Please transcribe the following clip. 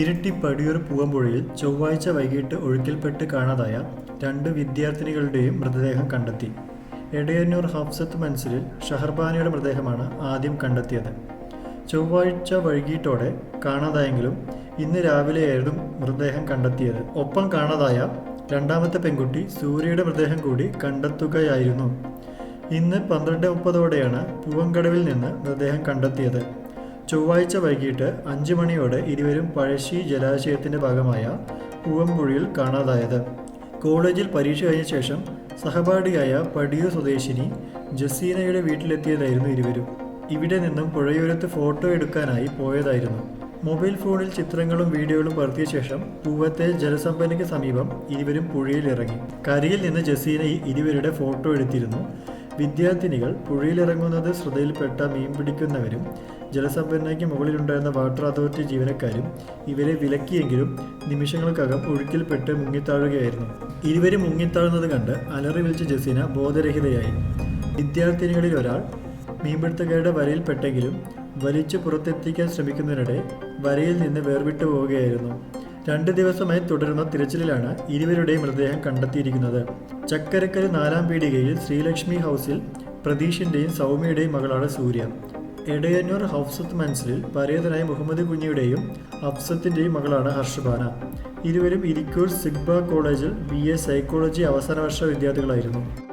ഇരിട്ടി പടിയൂർ പൂവമ്പുഴയിൽ ചൊവ്വാഴ്ച വൈകിട്ട് ഒഴുക്കിൽപ്പെട്ട് കാണാതായ രണ്ട് വിദ്യാർത്ഥിനികളുടെയും മൃതദേഹം കണ്ടെത്തി. എടയന്നൂർ ഹഫ്സത്ത് മൻസിലിൽ ഷഹർബാനിയുടെ മൃതദേഹമാണ് ആദ്യം കണ്ടെത്തിയത്. ചൊവ്വാഴ്ച വൈകിട്ടോടെ കാണാതായെങ്കിലും ഇന്ന് രാവിലെയായിരുന്നു മൃതദേഹം കണ്ടെത്തിയത്. ഒപ്പം കാണാതായ രണ്ടാമത്തെ പെൺകുട്ടി സൂര്യയുടെ മൃതദേഹം കൂടി കണ്ടെത്തുകയായിരുന്നു. ഇന്ന് പന്ത്രണ്ട് മുപ്പതോടെയാണ് പൂവങ്കടവിൽ നിന്ന് മൃതദേഹം കണ്ടെത്തിയത്. ചൊവ്വാഴ്ച വൈകിട്ട് അഞ്ച് മണിയോടെ ഇരുവരും പഴശ്ശി ജലാശയത്തിന്റെ ഭാഗമായ പൂവമ്പുഴയിൽ കാണാതായത്. കോളേജിൽ പരീക്ഷ കഴിഞ്ഞ ശേഷം സഹപാഠിയായ പടിയു സ്വദേശിനി ജസീനയുടെ വീട്ടിലെത്തിയതായിരുന്നു ഇരുവരും. ഇവിടെ നിന്നും പുഴയോരത്ത് ഫോട്ടോ എടുക്കാനായി പോയതായിരുന്നു. മൊബൈൽ ഫോണിൽ ചിത്രങ്ങളും വീഡിയോകളും പകർത്തിയ ശേഷം പൂവത്തെ ജലസംഭരണിക്ക് സമീപം ഇരുവരും പുഴയിൽ ഇറങ്ങി കരയിൽ നിന്ന് ജസീന ഇരുവരുടെ ഫോട്ടോ എടുത്തിരുന്നു. വിദ്യാർത്ഥിനികൾ പുഴയിലിറങ്ങുന്നത് ശ്രദ്ധയിൽപ്പെട്ട മീൻ പിടിക്കുന്നവരും ജലസംഭരണിക്ക് മുകളിലുണ്ടായിരുന്ന വാട്ടർ അതോറിറ്റി ജീവനക്കാരും ഇവരെ വിലക്കിയെങ്കിലും നിമിഷങ്ങൾക്കകം ഒഴുക്കിൽപ്പെട്ട് മുങ്ങിത്താഴുകയായിരുന്നു. ഇരുവരും മുങ്ങിത്താഴുന്നത് കണ്ട് അലറി വിളിച്ച ജസീന ബോധരഹിതയായി. വിദ്യാർത്ഥിനികളിൽ ഒരാൾ മീൻപിടുത്തക്കാരുടെ വരയിൽപ്പെട്ടെങ്കിലും വലിച്ചു പുറത്തെത്തിക്കാൻ ശ്രമിക്കുന്നതിനിടെ വരയിൽ നിന്ന് വേർവിട്ടു പോവുകയായിരുന്നു. രണ്ട് ദിവസമായി തുടരുന്ന തിരച്ചിലിലാണ് ഇരുവരുടെയും മൃതദേഹം കണ്ടെത്തിയിരിക്കുന്നത്. ചക്കരക്കര നാലാം പീടികയിൽ ശ്രീലക്ഷ്മി ഹൗസിൽ പ്രതീഷിന്റെയും സൗമ്യയുടെയും മകളാണ് സൂര്യ. എടയന്നൂർ ഹൗസത്ത് മൻസിലിൽ പരേതനായ മുഹമ്മദ് കുഞ്ഞിയുടെയും അഫ്സത്തിന്റെയും മകളാണ് ഹർഷബാന. ഇരുവരും ഇരിക്കൂർ സിഗ്ബ കോളേജിൽ ബി എ സൈക്കോളജി അവസാന വർഷ വിദ്യാർത്ഥികളായിരുന്നു.